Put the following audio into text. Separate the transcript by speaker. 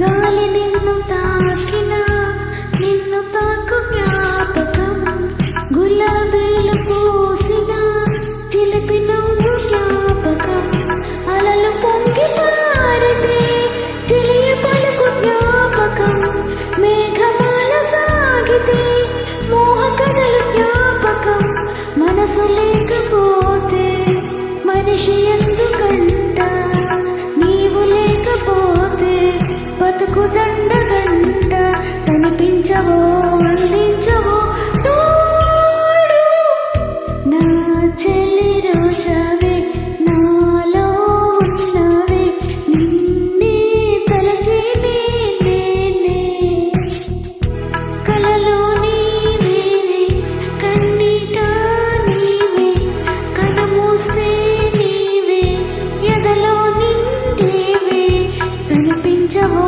Speaker 1: గాలి నిన్ను తాకిన నిన్ను తాకు జ్ఞాపకం. గులాబీలు పూసిన చిలిపి నవ్వు జ్ఞాపకం. అలలు పొంగి పారితే చెలియ పలుకు జ్ఞాపకం. మేఘమాల సాగితే మోహ కథలు జ్ఞాపకం. మనసు లేకపోతే మనిషి ఎందుకంటే బతుకు దండగంట కనిపించవో అందించవో తోడు. నా చెల్లి రోజావే నాలో ఉన్నవే నిన్నే తలచి నేనే కలలో నీవేనే కన్నీట నీవే కనమూస్తే నీవే ఎదలో నిండేవే కనిపించవో